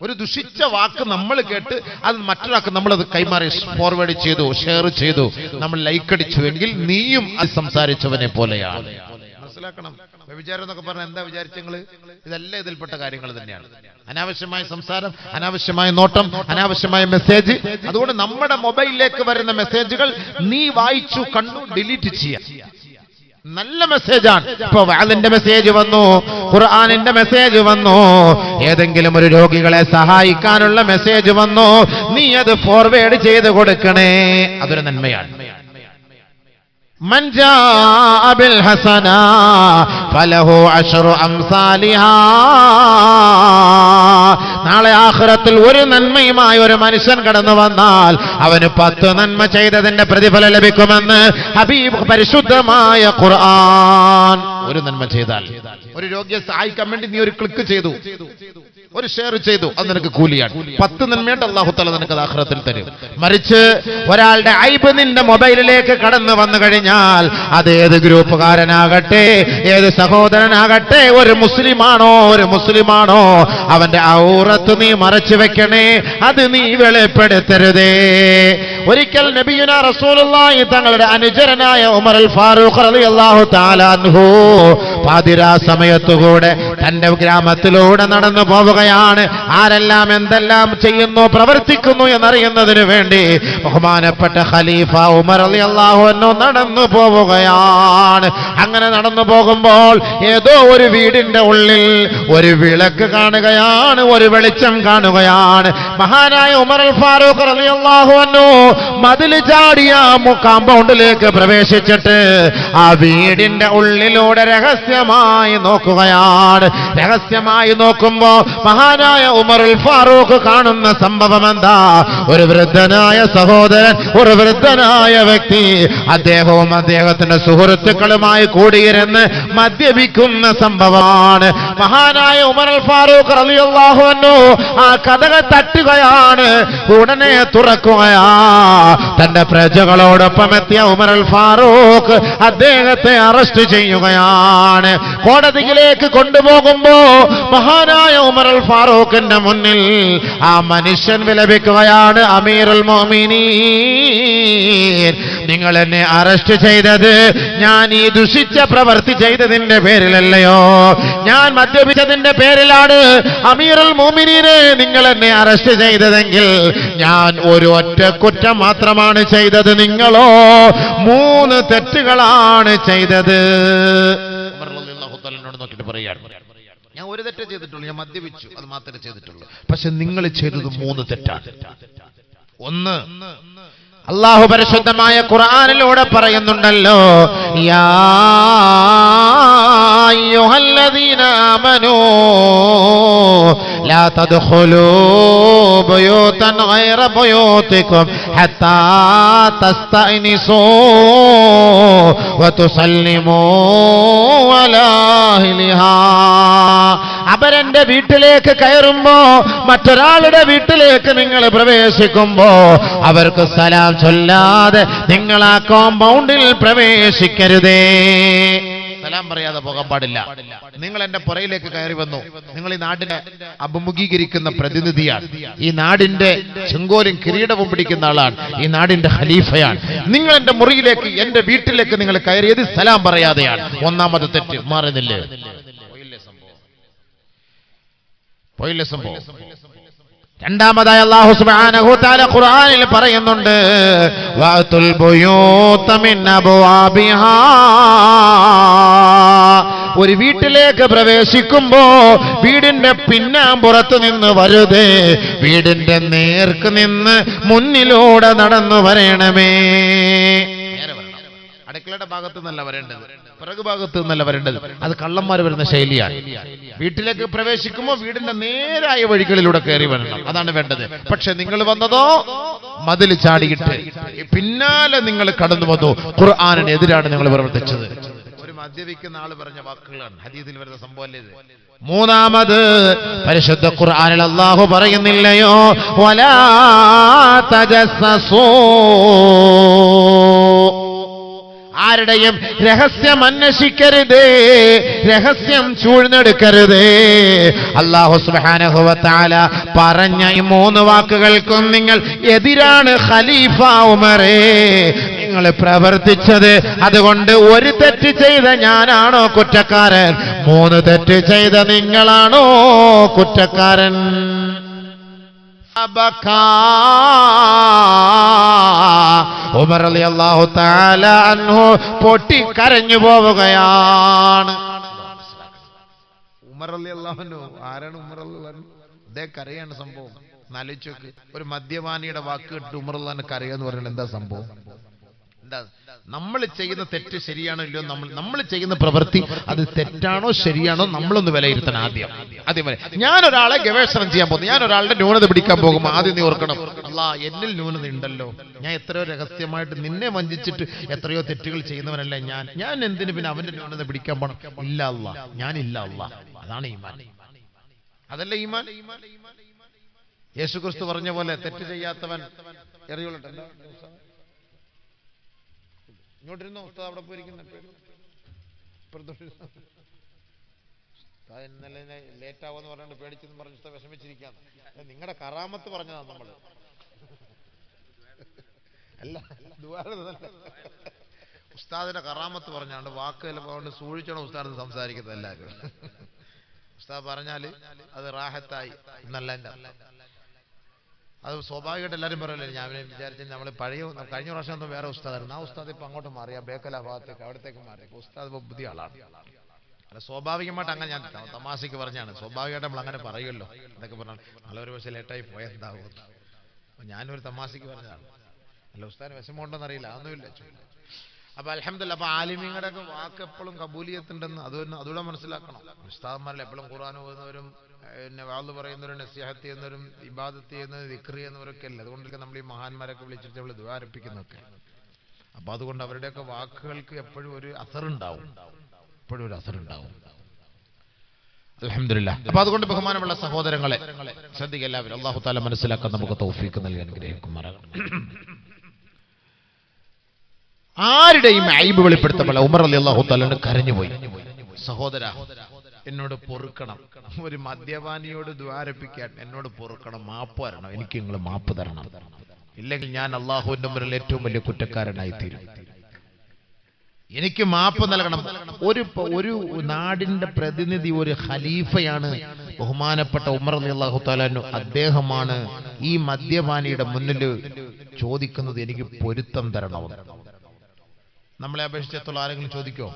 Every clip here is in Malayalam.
ഒരു ദുഷിച്ച വാക്ക് നമ്മൾ കേട്ട് അത് മറ്റൊരാൾക്ക് നമ്മൾ അത് കൈമാറി ഫോർവേഡ് ചെയ്തു ഷെയർ ചെയ്തു നമ്മൾ ലൈക്ക് അടിച്ചു എങ്കിൽ നീയും അത് സംസാരിച്ചവനെ പോലെയാണ്. മനസ്സിലാക്കണം? വ്യഭിചാരം എന്നൊക്കെ പറഞ്ഞാൽ എന്താ വിചാരിച്ചങ്ങൾ ഇതെല്ലാം ഇതിൽപ്പെട്ട കാര്യങ്ങൾ തന്നെയാണ്. അനാവശ്യമായ സംസാരം അനാവശ്യമായ നോട്ടം അനാവശ്യമായ മെസ്സേജ് അതുകൊണ്ട് നമ്മുടെ മൊബൈലിലേക്ക് വരുന്ന മെസ്സേജുകൾ നീ വായിച്ചു കണ്ടു ഡിലീറ്റ് ചെയ്യാം നല്ല മെസ്സേജാണ്. ഇപ്പൊ വാലിന്റെ മെസ്സേജ് വന്നു ഖുർആാനിന്റെ മെസ്സേജ് വന്നു ഏതെങ്കിലും ഒരു രോഗികളെ സഹായിക്കാനുള്ള മെസ്സേജ് വന്നു നീ അത് ഫോർവേഡ് ചെയ്ത് കൊടുക്കണേ. അതൊരു നന്മയാണ്. ഹസന ഫലഹു അഷറു അംസാലിഹാ. നാളെ ആഹ്റത്തിൽ ഒരു നന്മയുമായി ഒരു മനുഷ്യൻ കടന്നു വന്നാൽ അവന് പത്ത് നന്മ ചെയ്തതിന്റെ പ്രതിഫലം ലഭിക്കുമെന്ന് ഹബീബ് പരിശുദ്ധമായ ഖുർആൻ. ഒരു നന്മ ചെയ്താൽ. ഒരു രോഗിയെ സഹായിക്കാൻ വേണ്ടി നീ ഒരു ക്ലിക്ക് ചെയ്തു. ഒരു ഷെയർ ചെയ്തു. അത് നിനക്ക് കൂലിയാണ്. പത്ത് നന്മയുണ്ട് അള്ളാഹു തല നിനക്ക് ആഹ്റത്തിൽ തരും. മറിച്ച് ഒരാളുടെ ഐബ് നിന്റെ മൊബൈലിലേക്ക് കടന്നു വന്നു കഴിഞ്ഞാൽ അത് ഏത് ഗ്രൂപ്പുകാരനാകട്ടെ ഏത് സഹോദരനാകട്ടെ ഒരു മുസ്ലിമാണോ ഒരു മുസ്ലിമാണോ അവന്റെ ഔറത്ത് നീ മറച്ചു വെക്കണേ അത് നീ വെളിപ്പെടുത്തരുതേ. ഒരിക്കൽ നബിയുന റസൂലുള്ളാഹി തങ്ങളുടെ അനുചരനായ ഉമർ അൽ ഫാറൂഖ് റളിയല്ലാഹു തആല അൻഹു പാതിരാ സമയത്തുകൂടെ തന്റെ ഗ്രാമത്തിലൂടെ നടന്നു പോവുകയാണ്. ആരെല്ലാം എന്തെല്ലാം ചെയ്യുന്നു പ്രവർത്തിക്കുന്നു എന്നറിയുന്നതിന് വേണ്ടി ബഹുമാനപ്പെട്ട ഖലീഫ ഉമർ റളിയല്ലാഹു അൻഹു നടന്നു പോവുകയാണ്. അങ്ങനെ നടന്നു പോകുമ്പോൾ ഏതോ ഒരു വീടിന്റെ ഉള്ളിൽ ഒരു വിളക്ക് കാണുകയാണ് ഒരു വെളിച്ചം കാണുകയാണ്. മഹാനായ ഉമർ അൽ ഫാറൂഖ് റളിയല്ലാഹു അൻഹു മതിൽ ചാടിയ കാമ്പൗണ്ടിലേക്ക് പ്രവേശിച്ചിട്ട് ആ വീടിന്റെ ഉള്ളിലൂടെ രഹസ്യമായി നോക്കുകയാണ്. രഹസ്യമായി നോക്കുമ്പോ മഹാനായ ഉമറുൽ ഫാറൂഖ് കാണുന്ന സംഭവം എന്താ ഒരു വൃദ്ധനായ സഹോദരൻ ഒരു വൃദ്ധനായ വ്യക്തി അദ്ദേഹവും അദ്ദേഹത്തിന്റെ സുഹൃത്തുക്കളുമായി കൂടിയിരുന്ന് മദ്യപിക്കുന്ന സംഭവമാണ്. മഹാനായ ഉമറുൽ ഫാറൂഖ് അൻഹു ആ കഥക തട്ടുകയാണ്. ഉടനെ തുറക്കുകയാ തന്റെ പ്രജകളോടൊപ്പം എത്തിയ ഉമർ അൽ ഫാറൂഖ് അദ്ദേഹത്തെ അറസ്റ്റ് ചെയ്യുകയാണ്. കോടതിയിലേക്ക് കൊണ്ടുപോകുമ്പോ മഹാനായ ഉമർ അൽ ഫാറൂഖിന്റെ മുന്നിൽ ആ മനുഷ്യൻ വിലപിക്കുകയാണ് അമീർ അമീറുൽ മോമിനീൻ. നിങ്ങൾ എന്നെ അറസ്റ്റ് ചെയ്തത്. ഞാൻ ഈ ദുഷിച്ച പ്രവൃത്തി ചെയ്തതിന്റെ പേരിലല്ലയോ? ഞാൻ മദ്യപിച്ചതിന്റെ പേരിലാണ് അമീറുൽ മോമിനീനെ നിങ്ങൾ എന്നെ അറസ്റ്റ് ചെയ്തതെങ്കിൽ ഞാൻ ഒരു ഒറ്റ കുറ്റം മാത്രമാണ് ചെയ്തത്. നിങ്ങളോ? മൂന്ന് തെറ്റുകളാണ് ചെയ്തത്. ഞാൻ ഒരു തെറ്റേ ചെയ്തിട്ടുള്ളൂ. ഞാൻ മദ്യപിച്ചു. അത് മാത്രമേ ചെയ്തിട്ടുള്ളൂ. പക്ഷെ നിങ്ങൾ ചെയ്തത് മൂന്ന് തെറ്റാണ്. ഒന്ന് അള്ളാഹു പരിശുദ്ധമായ ഖുർആനിലൂടെ പറയുന്നുണ്ടല്ലോ യാ അയ്യുഹല്ലദീന تدخلوا بيوتا غير بيوتكم ഗൈറ تستأنسوا വതുസല്ലിമൂ അലാ അഹ്ലിഹാ അവരെന്റെ വീട്ടിലേക്ക് കയറുമ്പോ മറ്റൊരാളുടെ വീട്ടിലേക്ക് നിങ്ങൾ പ്രവേശിക്കുമ്പോ അവർക്ക് സലാം ചൊല്ലാതെ നിങ്ങൾ ആ കോമ്പൗണ്ടിൽ പ്രവേശിക്കരുതേ. സലാം പറയാതെ പോകാൻ പാടില്ല. നിങ്ങൾ എന്റെ പുറയിലേക്ക് കയറി വന്നു. നിങ്ങൾ ഈ നാടിനെ അഭിമുഖീകരിക്കുന്ന പ്രതിനിധിയാണ്. ഈ നാടിന്റെ ചെങ്കോലും കിരീടവും പിടിക്കുന്ന ആളാണ്. ഈ നാടിന്റെ ഖലീഫയാണ്. നിങ്ങൾ എന്റെ മുറിയിലേക്ക് എന്റെ വീട്ടിലേക്ക് നിങ്ങൾ കയറിയത് സലാം പറയാതെയാണ്. ഒന്നാമത് തെറ്റ്. മാറുന്നില്ലേ പോയില്ലേ സംഭവം? പോയില്ലേ സംഭവം? രണ്ടാമതായി അള്ളാഹു തആല ഖുർആനിൽ പറയുന്നുണ്ട് അബ്വാബിഹാ. ഒരു വീട്ടിലേക്ക് പ്രവേശിക്കുമ്പോ വീടിന്റെ പിന്നാമ്പുറത്ത് നിന്ന് വരുതേ വീടിന്റെ നേർക്ക് നിന്ന് മുന്നിലൂടെ നടന്നു വരണമേ. അടുക്കളയുടെ ഭാഗത്ത് നിന്നല്ല വരേണ്ടത്. പിറകു ഭാഗത്ത് നിന്നല്ല വരേണ്ടത്. അത് കള്ളന്മാർ വരുന്ന ശൈലിയാണ്. വീട്ടിലേക്ക് പ്രവേശിക്കുമ്പോൾ വീടിന്റെ നേരായ വഴികളിലൂടെ കയറി വരണം. അതാണ് വേണ്ടത്. പക്ഷെ നിങ്ങൾ വന്നതോ മതിൽ ചാടിയിട്ട് പിന്നാലെ നിങ്ങൾ കടന്നു വന്നു ഖുർആാനിന് എതിരാണ് നിങ്ങൾ പ്രവർത്തിച്ചത്. മദ്യപിക്കുന്ന ആൾ പറഞ്ഞ വാക്കുകളാണ്. ഹദീസിൽ വരുന്ന സംഭവമല്ലേ ഇത്? മൂന്നാമത് പരിശുദ്ധ ഖുർആനിൽ അള്ളാഹു പറയുന്നില്ലയോ? വലാ തജസ്സസൂ. ആരുടെയും രഹസ്യം അന്വേഷിക്കരുത്. രഹസ്യം ചൂഴ്ന്നെടുക്കരുത്. അള്ളാഹു സുബാനഹുവത്താല പറഞ്ഞ ഈ മൂന്ന് വാക്കുകൾക്കും നിങ്ങൾ എതിരാണ് ഖലീഫ ഉമറേ. നിങ്ങൾ പ്രവർത്തിച്ചത് അതുകൊണ്ട് ഒരു തെറ്റ് ചെയ്ത ഞാനാണോ കുറ്റക്കാരൻ? മൂന്ന് തെറ്റ് ചെയ്ത നിങ്ങളാണോ കുറ്റക്കാരൻ. ഉമർ റളിയല്ലാഹു തആല അൻഹു പൊട്ടി കരഞ്ഞു പോവുകയാണ്. ഉമർ റളിയല്ലാഹു അൻഹു ആരാണ് ഉമർ അൻഹു? അദ്ദേഹം കരയാണ് സംഭവം. നാലോചിക്ക് ഒരു മദ്യപാനിയുടെ വാക്ക് കേട്ട് ഉമർ റളിയല്ലാഹു കരയെന്ന് പറഞ്ഞാൽ എന്താ സംഭവം? നമ്മൾ ചെയ്യുന്ന തെറ്റ് ശരിയാണോ ഇല്ലയോ നമ്മൾ നമ്മൾ ചെയ്യുന്ന പ്രവൃത്തി അത് തെറ്റാണോ ശരിയാണോ നമ്മളൊന്ന് വിലയിരുത്തണം ആദ്യം. ആദ്യം ഞാൻ ഒരാളെ ഗവേഷണം ചെയ്യാൻ പോകുന്നു ഞാൻ ഒരാളുടെ ന്യൂനത പിടിക്കാൻ പോകുമ്പോൾ ആദ്യം നീ ഓർക്കണം. അല്ല എന്നിൽ ന്യൂനത ഉണ്ടല്ലോ. ഞാൻ എത്രയോ രഹസ്യമായിട്ട് നിന്നെ വഞ്ചിച്ചിട്ട് എത്രയോ തെറ്റുകൾ ചെയ്യുന്നവനല്ല ഞാൻ. ഞാൻ എന്തിനു പിന്നെ അവന്റെ ന്യൂനത പിടിക്കാൻ പോകണം ഇല്ല അല്ല ഞാനില്ല അല്ല അതാണ് ഈമാൻ. അതല്ല ഈമാൻ? യേശുക്രിസ്തു പറഞ്ഞ പോലെ തെറ്റ് ചെയ്യാത്തവൻ എറിയോളട്ടെ എന്താ? ഇങ്ങോട്ടിരുന്നോ? ഉസ്താദ് അവിടെ പോയിരിക്കുന്ന. ഇന്നലെ ലേറ്റ് ആവുമെന്ന് പറഞ്ഞിട്ട് പേടിച്ചെന്ന് പറഞ്ഞ് ഉസ്താദ് വിഷമിച്ചിരിക്കാന്ന് നിങ്ങളുടെ കറാമത്ത് പറഞ്ഞതാ നമ്മൾ. അല്ല ഉസ്താദിന്റെ കറാമത്ത് പറഞ്ഞാണ്ട് വാക്ക് ചിലപ്പോൾ അതുകൊണ്ട് സൂക്ഷിച്ചണം ഉസ്താദ് സംസാരിക്കുന്നത് എല്ലാവരും. ഉസ്താദ് പറഞ്ഞാൽ അത് റാഹത്തായി. അർത്ഥം. അത് സ്വാഭാവികമായിട്ട് എല്ലാവരും പറയല്ലേ ഞാൻ വിചാരിച്ചു നമ്മൾ പഴയ കഴിഞ്ഞ പ്രാവശ്യം ഒന്നും വേറെ ഉസ്താദായിരുന്നു. ആ ഉസ്താദ് ഇപ്പൊ അങ്ങോട്ട് മാറി ആ ബേക്കല ഭാഗത്തേക്ക് അവിടത്തേക്ക് മാറി. ഉസ്താദ് ഇപ്പൊ പുതിയ ആളാണ്. അല്ല സ്വാഭാവികമായിട്ട് അങ്ങനെ ഞാൻ തമാശയ്ക്ക് പറഞ്ഞാണ്. സ്വാഭാവികമായിട്ട് നമ്മൾ അങ്ങനെ പറയുമല്ലോ. എന്നൊക്കെ പറഞ്ഞാൽ നല്ലൊരു പക്ഷേ ലേറ്റായി പോയെന്താകും ഞാനൊരു തമാശക്ക് പറഞ്ഞതാണ്. അല്ല ഉസ്താദിന് വിഷമമുണ്ടോന്ന് അറിയില്ല. അതൊന്നുമില്ല അപ്പൊ അലഹമില്ല അപ്പൊ ആലിമീങ്ങളുടെ വാക്ക് എപ്പോഴും കബൂലിയത്തുണ്ടെന്ന് അത് അതുകൂടെ മനസ്സിലാക്കണം. ഉസ്താദന്മാരിൽ എപ്പോഴും ഖുർആൻ പോകുന്നവരും പിന്നെ വാൾ പറയുന്നവരും നസിഹത്ത് ചെയ്യുന്നവരും ഇബാദത്ത് എന്ന വിക്രി എന്നിവരൊക്കെ അല്ല? അതുകൊണ്ടൊക്കെ നമ്മൾ ഈ മഹാന്മാരൊക്കെ വിളിച്ചിട്ട് നമ്മൾ ദ്വാരപ്പിക്കുന്നൊക്കെ അപ്പൊ അതുകൊണ്ട് അവരുടെയൊക്കെ വാക്കുകൾക്ക് എപ്പോഴും ഒരു അസറുണ്ടാവും. എപ്പോഴും ഒരു അസറുണ്ടാവും. അലഹമില്ല അപ്പൊ അതുകൊണ്ട് ബഹുമാനമുള്ള സഹോദരങ്ങളെ ശ്രദ്ധിക്കുക എല്ലാവരും. അള്ളാഹു താല മനസ്സിലാക്കാൻ നമുക്ക് തൗഫീക്ക് നൽകി അനുഗ്രഹിക്കുമാറാകണം ആരുടെയും ഐബ് വെളിപ്പെടുത്തപ്പല്ല ഉമർ അലി അള്ളാഹു താലാണ് കരഞ്ഞുപോയി. സഹോദര എന്നോട് പൊറുക്കണം. ഒരു മദ്യപാനിയോട് ദ്വാരപ്പിക്കാൻ എന്നോട് പൊറുക്കണം. മാപ്പ് തരണം. എനിക്ക് നിങ്ങൾ മാപ്പ് തരണം. ഇല്ലെങ്കിൽ ഞാൻ അള്ളാഹുവിന്റെ മുന്നിൽ ഏറ്റവും വലിയ കുറ്റക്കാരനായി തീരും എനിക്ക് മാപ്പ് നൽകണം. ഒരു ഒരു നാടിന്റെ പ്രതിനിധി ഒരു ഖലീഫയാണ് ബഹുമാനപ്പെട്ട ഉമർ അലി അള്ളാഹു താലാനു അദ്ദേഹമാണ് ഈ മദ്യപാനിയുടെ മുന്നിൽ ചോദിക്കുന്നത് എനിക്ക് പൊരുത്തം തരണം? നമ്മളെ അപേക്ഷിച്ചെത്തുള്ള ആരെങ്കിലും ചോദിക്കോ?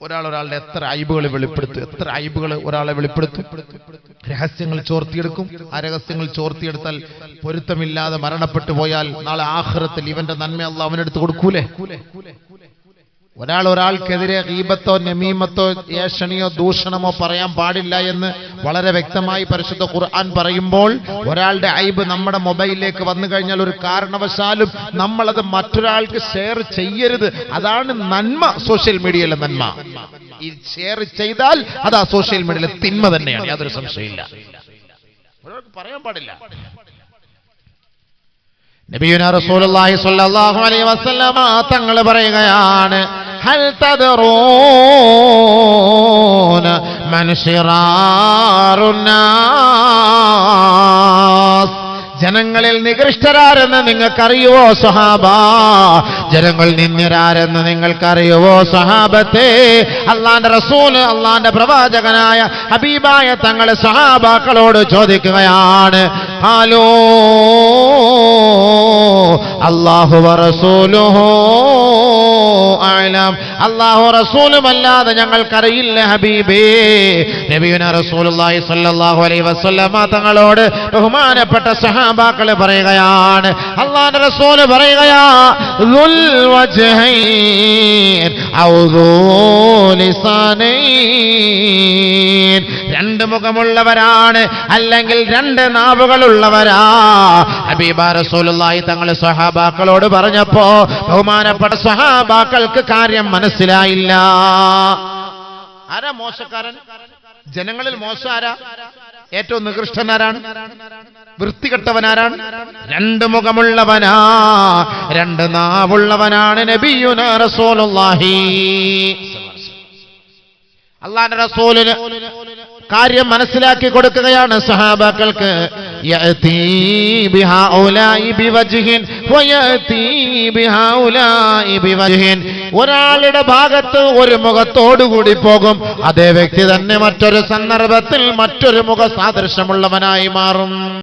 ഒരാൾ ഒരാളുടെ എത്ര അയബുകൾ വെളിപ്പെടുത്തും? എത്ര അയബുകൾ ഒരാളെ വെളിപ്പെടുത്തും? രഹസ്യങ്ങൾ ചോർത്തിയെടുക്കും. ആ രഹസ്യങ്ങൾ ചോർത്തിയെടുത്താൽ പൊരുത്തമില്ലാതെ മരണപ്പെട്ടു പോയാൽ നാളെ ആഹ്റത്തിൽ ഇവന്റെ നന്മ അല്ല അവനെടുത്ത് കൊടുക്കൂലേ? ഒരാൾ ഒരാൾക്കെതിരെ ഈബത്തോ നമീമത്തോ ഏഷണിയോ ദൂഷണമോ പറയാൻ പാടില്ല എന്ന് വളരെ വ്യക്തമായി പരിശുദ്ധ ഖുർആൻ പറയുമ്പോൾ ഒരാളുടെ ഐബ് നമ്മുടെ മൊബൈലിലേക്ക് വന്നു കഴിഞ്ഞാൽ ഒരു കാരണവശാലും നമ്മളത് മറ്റൊരാൾക്ക് ഷെയർ ചെയ്യരുത്. അതാണ് നന്മ സോഷ്യൽ മീഡിയയിലെ നന്മ. ഈ ഷെയർ ചെയ്താൽ അത് ആ സോഷ്യൽ മീഡിയയിലെ തിന്മ തന്നെയാണ്. യാതൊരു സംശയമില്ല പറയാൻ പാടില്ല. നബിയുന റസൂലുള്ളാഹി സ്വല്ലല്ലാഹു അലൈഹി വസല്ലമ തങ്ങൾ പറയുകയാണ് ഹൽ من شرار الناس؟ ജനങ്ങളിൽ നികൃഷ്ടരാരെന്ന് നിങ്ങൾക്കറിയുവോ സഹാബ ജനങ്ങൾ നിന്ദ്യരാരെന്ന് നിങ്ങൾക്കറിയുവോ സഹാബത്തെ അള്ളാന്റെ റസൂൽ അള്ളാന്റെ പ്രവാചകനായ ഹബീബായ തങ്ങളെ സഹാബാക്കളോട് ചോദിക്കുകയാണ് ഹലോ അള്ളാഹു ആലം അള്ളാഹു റസൂലുമല്ലാതെ ഞങ്ങൾക്കറിയില്ല ഹബീബേ. നബീന റസൂലുള്ളാഹി സ്വല്ലല്ലാഹു അലൈഹി വസല്ലമ തങ്ങളോട് ബഹുമാനപ്പെട്ട സഹാബാക്കൾ പറയുകയാണ്. അള്ളാഹുവിന്റെ റസൂൽ പറയുകയാ ദുൽ ലിസാനൈൻ. രണ്ട് മുഖമുള്ളവരാണ് അല്ലെങ്കിൽ രണ്ട് നാവുകളുള്ളവരാ. ഹബീബ റസൂലുള്ളാഹി തങ്ങൾ സഹാബാക്കളോട് പറഞ്ഞപ്പോ ബഹുമാനപ്പെട്ട സഹാബാക്കൾക്ക് കാര്യം മനസ്സിലായില്ല. ആരാ മോശക്കാരൻ? ജനങ്ങളിൽ മോശം ആരാ? ഏറ്റവും നികൃഷ്ടനാരാണ്? വൃത്തികെട്ടവനാരാണ്? രണ്ട് മുഖമുള്ളവനാ. രണ്ട് നാവുള്ളവനാണ് നബിയുന റസൂലുള്ളാഹി. അള്ളാന്റെ റസൂലിന് കാര്യം മനസ്സിലാക്കി കൊടുക്കുകയാണ് സഹാബാക്കൾക്ക്. ഒരാളുടെ ഭാഗത്ത് ഒരു മുഖത്തോടുകൂടി പോകും. അതേ വ്യക്തി തന്നെ മറ്റൊരു സന്ദർഭത്തിൽ മറ്റൊരു മുഖ സാദൃശ്യമുള്ളവനായി മാറും.